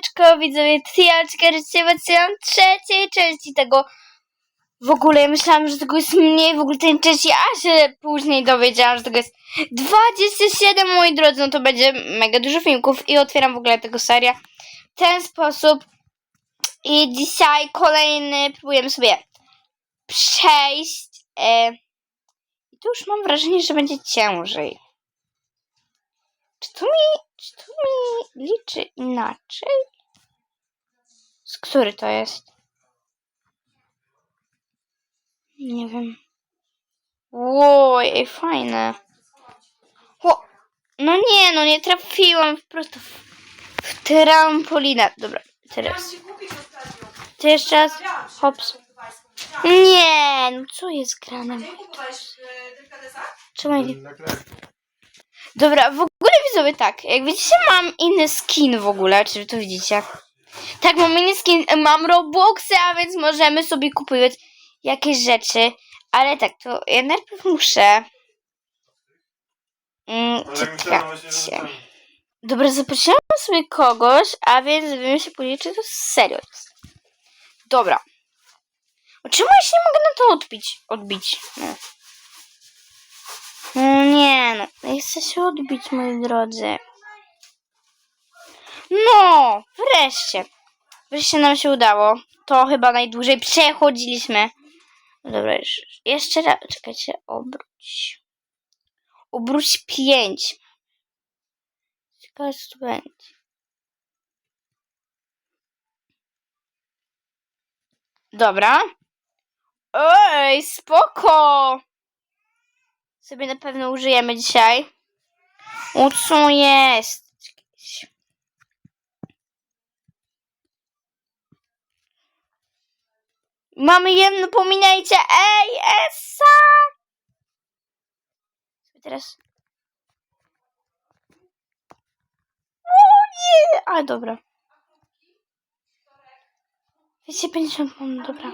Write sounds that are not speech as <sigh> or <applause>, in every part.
Siemaneczko, widzowie, ja oczywiście wracam trzeciej części tego. W ogóle ja myślałam, że tego jest mniej, w ogóle tej części, a się później dowiedziałam, że tego jest 27, moi drodzy, no to będzie mega dużo filmików i otwieram w ogóle tego serię w ten sposób. I dzisiaj kolejny próbujemy sobie przejść. E, tu już mam wrażenie, że będzie ciężej. Czy tu mi liczy inaczej? Z który to jest? Nie wiem. Łoj, ej, fajne. O, no nie, no nie trafiłam prosto w, w trampolinę. Dobra, teraz. To jeszcze raz. Hops. Nie, no co jest grane? Czemu nie? Dobra, w ogóle widzowie tak, jak widzicie mam inny skin w ogóle, czy wy to widzicie? Tak, mam inny skin, mam Robloxy, a więc możemy sobie kupować jakieś rzeczy, ale tak, to ja najpierw muszę... Mm, czekajcie. Dobra, zaprosiłam sobie kogoś, a więc wiemy się później, czy to serio jest. Dobra. O, Czemu ja się nie mogę na to odbić? Odbić. No nie no, nie chcę się odbić, moi drodzy. No, wreszcie. Wreszcie nam się udało. To chyba najdłużej przechodziliśmy. No Dobra, już, jeszcze raz. Czekajcie, obróć. Obróć pięć. Ciekawe, co tu będzie. Dobra. Ej, spoko! sobie na pewno użyjemy dzisiaj. Co jest? Mamy jedno, pominajcie. Ej! Sobie Teraz. O nie! A dobra. 250 mam, dobra.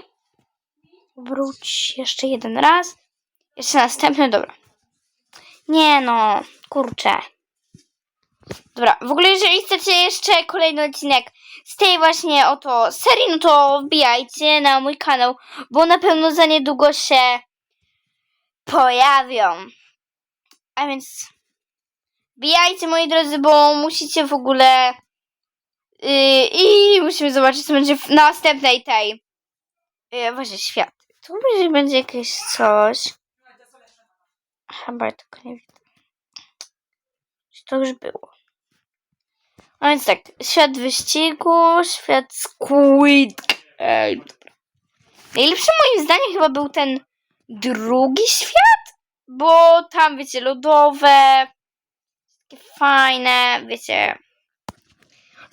Wróć jeszcze jeden raz. Jeszcze następny, dobra. Nie no, kurczę. Dobra, w ogóle jeżeli chcecie jeszcze kolejny odcinek z tej właśnie oto serii, no to wbijajcie na mój kanał, bo na pewno za niedługo się pojawią. A więc wbijajcie moi drodzy, bo musicie w ogóle yy, i musimy zobaczyć co będzie w następnej tej yy, właśnie świat. Tu będzie, jakieś coś. Chyba ja tego nie widzę. To już było. A więc tak, świat wyścigu, świat Squid Game. Najlepszy moim zdaniem chyba był ten drugi świat, bo tam wiecie, lodowe, takie fajne, wiecie.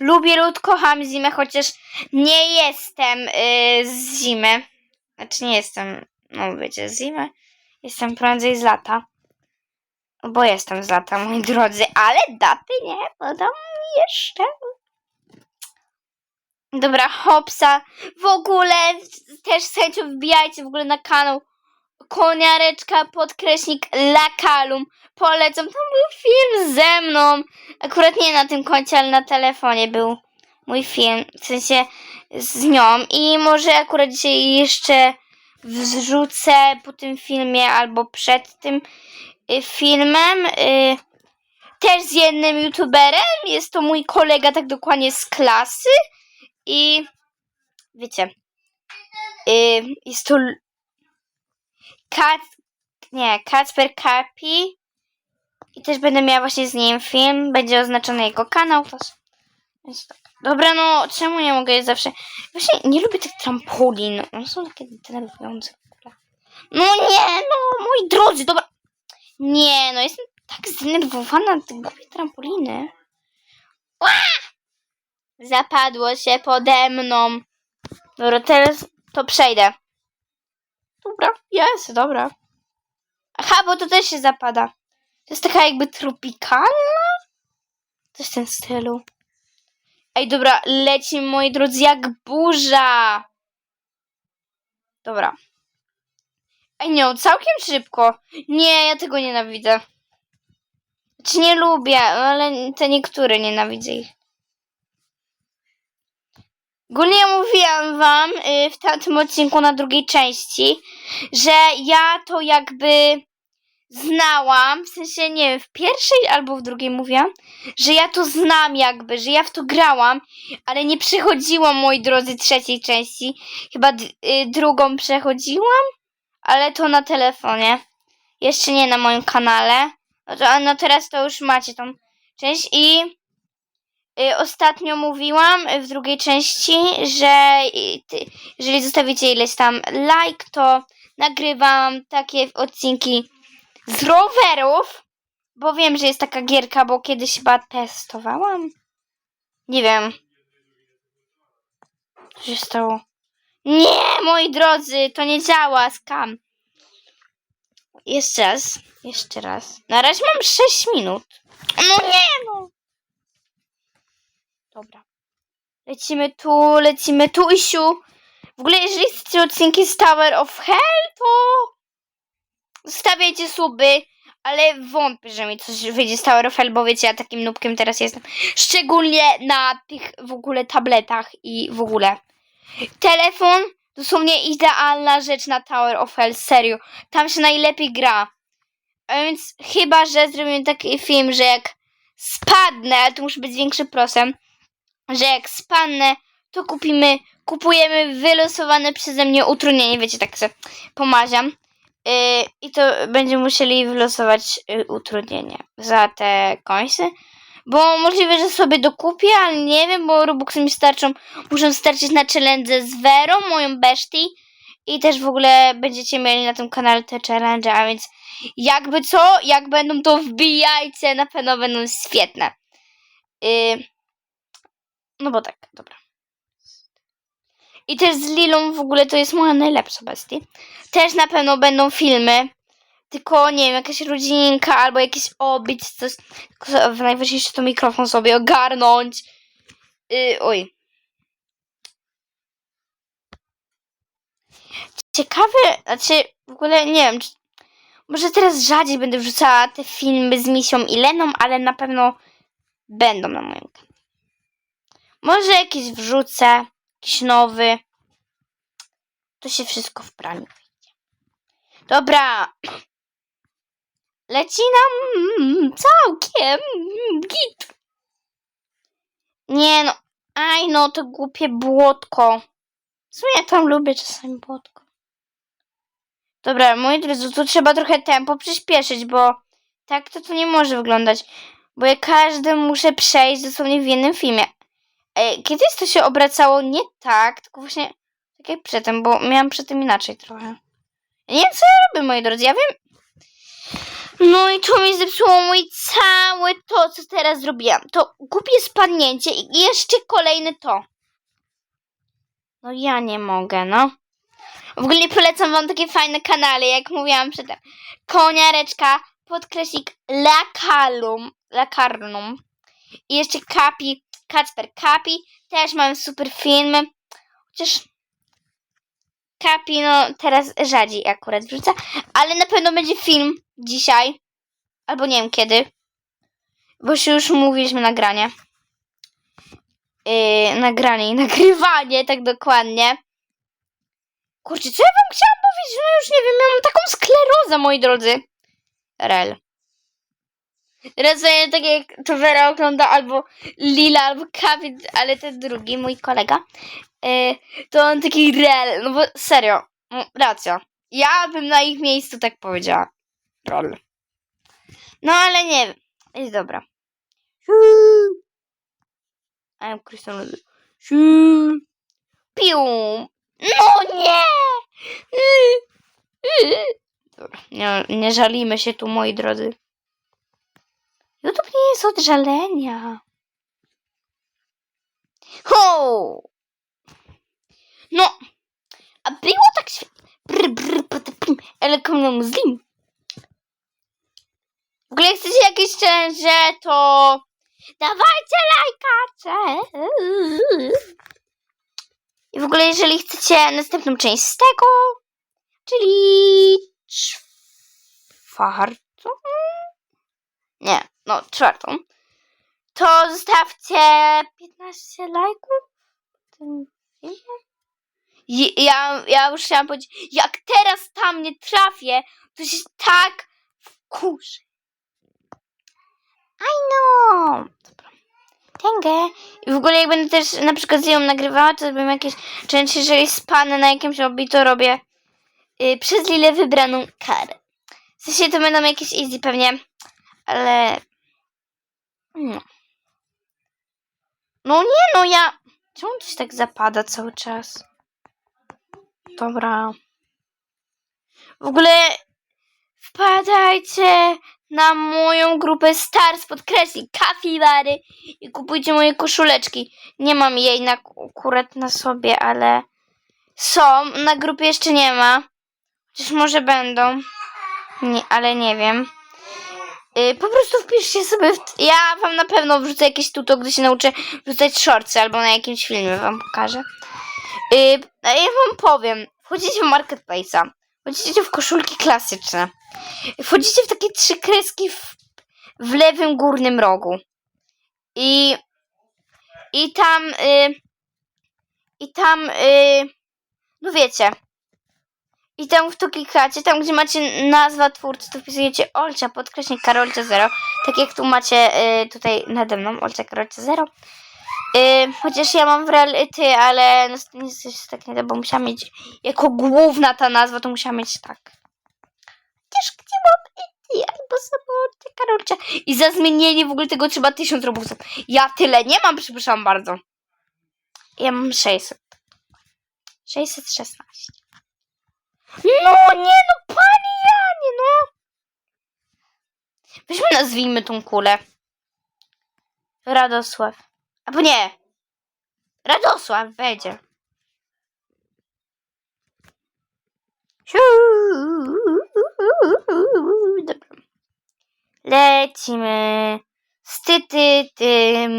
Lubię lód, kocham zimę, chociaż nie jestem yy, z zimy. Znaczy nie jestem, no wiecie, z zimy. Jestem prędzej z lata. Bo jestem z lata, moi drodzy, ale daty nie podam jeszcze. Dobra, hopsa. W ogóle też słuchajcie, wbijajcie w ogóle na kanał Koniareczka, podkreśnik Lakalum. Polecam, tam był film ze mną. Akurat nie na tym koncie, ale na telefonie był mój film. W sensie z nią. I może akurat dzisiaj jeszcze wrzucę po tym filmie albo przed tym y, filmem. y, Też z jednym youtuberem. Jest to mój kolega, tak dokładnie z klasy. I wiecie, y, jest to Kac, nie, Kacper Kapi. I też będę miała właśnie z nim film. Będzie oznaczony jego kanał. S- więc tak. Dobra, no czemu nie mogę je zawsze... Właśnie nie lubię tych trampolin. One są takie denerwujące. No nie, no moi drodzy, dobra. Nie, no jestem tak zdenerwowana na te głupie trampoliny. Zapadło się pode mną. Dobra, teraz to przejdę. Dobra, jest, dobra. Aha, bo to też się zapada. To jest taka jakby tropikalna? Coś w tym stylu. Ej, dobra, leci, moi drodzy, jak burza. Dobra. Ej, nie, całkiem szybko. Nie, ja tego nienawidzę. Znaczy nie lubię, ale te niektóre nienawidzę ich. Ogólnie mówiłam wam y, w tamtym odcinku na drugiej części, że ja to jakby znałam, w sensie nie wiem, w pierwszej albo w drugiej mówiłam, że ja to znam jakby, że ja w to grałam, ale nie przechodziłam, moi drodzy, trzeciej części. Chyba d- y, drugą przechodziłam, ale to na telefonie. Jeszcze nie na moim kanale. No, to, no teraz to już macie tą część i y, ostatnio mówiłam y, w drugiej części, że y, ty, jeżeli zostawicie ileś tam like, to nagrywam takie odcinki z rowerów, bo wiem, że jest taka gierka, bo kiedyś chyba testowałam. Nie wiem. Co się stało? Nie, moi drodzy, to nie działa, skam. Jeszcze raz, jeszcze raz. Na razie mam 6 minut. No nie, no. Dobra. Lecimy tu, lecimy tu, Isiu. W ogóle, jeżeli chcecie odcinki z Tower of Hell, to zostawiajcie suby, ale wątpię, że mi coś wyjdzie z Tower of Hell, bo wiecie, ja takim nubkiem teraz jestem. Szczególnie na tych w ogóle tabletach i w ogóle. Telefon, dosłownie idealna rzecz na Tower of Hell, serio. Tam się najlepiej gra. A więc chyba, że zrobimy taki film, że jak spadnę, ale to musi być z większym prosem, że jak spadnę, to kupimy, kupujemy wylosowane przeze mnie utrudnienie, wiecie, tak sobie pomaziam. Yy, I to będziemy musieli wylosować yy, utrudnienie za te końce. Bo możliwe, że sobie dokupię, ale nie wiem, bo Robuxy mi starczą. Muszę starczyć na challenge z Verą, moją bestii. I też w ogóle będziecie mieli na tym kanale te challenge, a więc jakby co, jak będą to wbijajcie, na pewno będą świetne. Yy, no bo tak, dobra. I też z Lilą w ogóle to jest moja najlepsza bestia. Też na pewno będą filmy. Tylko nie wiem, jakaś rodzinka albo jakieś obić, coś. Tylko najważniejsze to mikrofon sobie ogarnąć. Yy, oj. Ciekawe, znaczy w ogóle nie wiem, czy, może teraz rzadziej będę wrzucała te filmy z Misią i Leną, ale na pewno będą na moim kanale. Może jakiś wrzucę, jakiś nowy. To się wszystko w praniu wyjdzie. Dobra. Leci nam całkiem git. Nie no. Aj no, to głupie błotko. W sumie ja tam lubię czasami błotko. Dobra, moi drodzy, tu trzeba trochę tempo przyspieszyć, bo tak to to nie może wyglądać. Bo ja każdy muszę przejść dosłownie w jednym filmie. E, Kiedyś to się obracało nie tak, tylko właśnie tak jak przedtem, bo miałam przedtem inaczej trochę. Nie wiem, co ja robię, moi drodzy, ja wiem. No i to mi zepsuło mój całe to, co teraz zrobiłam. To głupie spadnięcie i jeszcze kolejne to. No ja nie mogę, no. W ogóle polecam wam takie fajne kanały, jak mówiłam przedtem. Koniareczka, podkreśnik Lakalum, Lakarnum. I jeszcze Kapi, Kacper Kapi. Też mam super filmy. Chociaż Kapi, no teraz rzadziej akurat wrzuca. Ale na pewno będzie film dzisiaj. Albo nie wiem kiedy. Bo się już mówiliśmy nagranie. Yy, nagranie i <laughs> nagrywanie, tak dokładnie. Kurczę, co ja wam chciałam powiedzieć? No już nie wiem, mam taką sklerozę, moi drodzy. Rel. Sobie tak jak to Vera ogląda albo Lila, albo Kapit, ale ten drugi, mój kolega, yy, to on taki rel, no bo serio, racja. Ja bym na ich miejscu tak powiedziała. Rol. No ale nie wiem. Jest dobra. A ja Krystian Piu. No nie! Dobra, nie, nie żalimy się tu, moi drodzy. YouTube nie jest od żalenia. Ho! No, a było tak świetnie. Ale komu zlim. W ogóle jak chcecie jakieś challenge, to dawajcie lajka. I w ogóle jeżeli chcecie następną część z tego, czyli czwartą? Nie, no czwartą, to zostawcie 15 lajków. Ja, ja już chciałam powiedzieć, jak teraz tam nie trafię, to się tak wkurzy. I know. Dobra. Tęgę. I w ogóle jak będę też na przykład z nią nagrywała, to bym jakieś część, jeżeli spanę na jakimś lobby, to robię y, przez Lilę wybraną karę. W sensie to będą jakieś easy pewnie, ale no. No nie no, ja... Czemu się tak zapada cały czas? Dobra. W ogóle wpadajcie na moją grupę Stars podkreśli kafibary i kupujcie moje koszuleczki. Nie mam jej na, akurat na sobie, ale są. Na grupie jeszcze nie ma. Chociaż może będą. Nie, ale nie wiem. Yy, po prostu wpiszcie sobie. W ja wam na pewno wrzucę jakieś tuto, gdy się nauczę wrzucać shortsy albo na jakimś filmie wam pokażę. Yy, ja wam powiem. Wchodzicie w marketplace'a. Wchodzicie w koszulki klasyczne. Wchodzicie w takie trzy kreski w, w lewym górnym rogu. I i tam y, i tam y, no wiecie. I tam w to klikacie, tam gdzie macie nazwa twórcy, to wpisujecie Olcia, podkreśnik Karolcia 0. Tak jak tu macie y, tutaj nade mną, Olcia Karolcia 0. Y, chociaż ja mam w reality, ale no, nic się tak nie da, bo musiałam mieć jako główna ta nazwa, to musiałam mieć tak. Chociaż gdzie mam Ity albo samotnie Karolcia. I za zmienienie w ogóle tego trzeba 1000 robuxów. Ja tyle nie mam, przepraszam bardzo. Ja mam 600. 616. No nie no, pani Janie, no. Weźmy nazwijmy tą kulę. Radosław. Albo nie. Radosław wejdzie. Dobra. Lecimy. Z ty, ty, tym,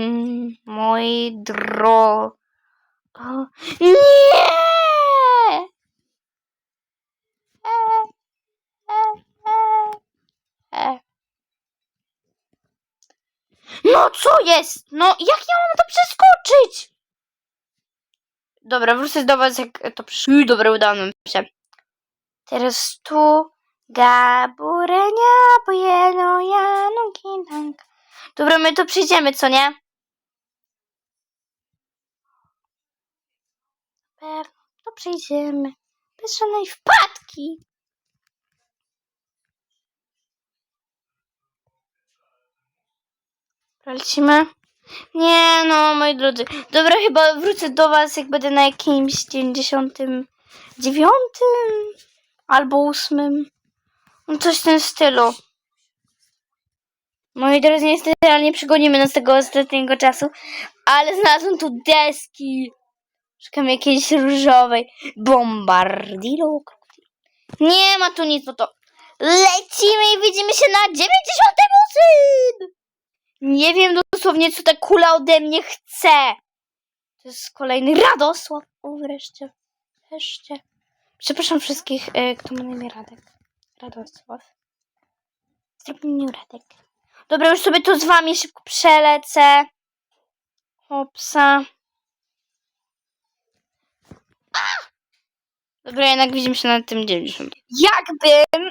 moi dro... O, nie! E, e, e, e. No co jest? No jak ja mam to przeskoczyć? Dobra, wrócę do was jak to przyszło. Dobra, udało nam się. Teraz tu gaburenia, bojeno, janu, ginang. Dobra, my to przyjdziemy, co nie? Pewno, to przyjdziemy. Bez żadnej wpadki. Lecimy? Nie no, moi drodzy. Dobra, chyba wrócę do was, jak będę na jakimś 99 albo 8. No coś w tym stylu. Moi drodzy, niestety, ale nie przygonimy nas tego ostatniego czasu. Ale znalazłem tu deski. Szukam jakiejś różowej. Bombardilo. Nie ma tu nic, no to lecimy i widzimy się na 98. Nie wiem dosłownie, co ta kula ode mnie chce. To jest kolejny Radosław. O, wreszcie. Wreszcie. Przepraszam wszystkich, e, kto ma na imię Radek. Radosław. Zrobimy Radek. Dobra, już sobie tu z wami szybko przelecę. Hopsa. Dobra, jednak widzimy się na tym 90. Jakbym,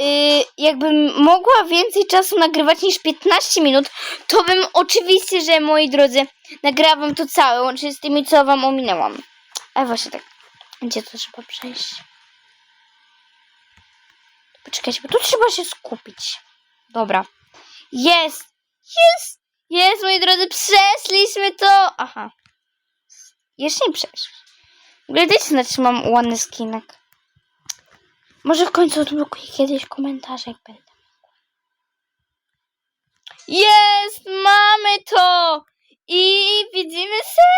y, jakbym mogła więcej czasu nagrywać niż 15 minut, to bym oczywiście, że moi drodzy, nagrałam to całe, łącznie z tymi, co wam ominęłam. Ale właśnie tak, gdzie to trzeba przejść? Poczekajcie, bo tu trzeba się skupić. Dobra. Jest! Jest! Jest, moi drodzy, przeszliśmy to! Aha. Jeszcze nie przeszliśmy. W ogóle dajcie znać, czy mam ładny skinek. Może w końcu odblokuję kiedyś komentarze, jak będę. Jest! Mamy to! I widzimy się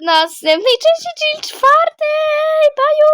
w następnej części, czyli czwartej. Baju!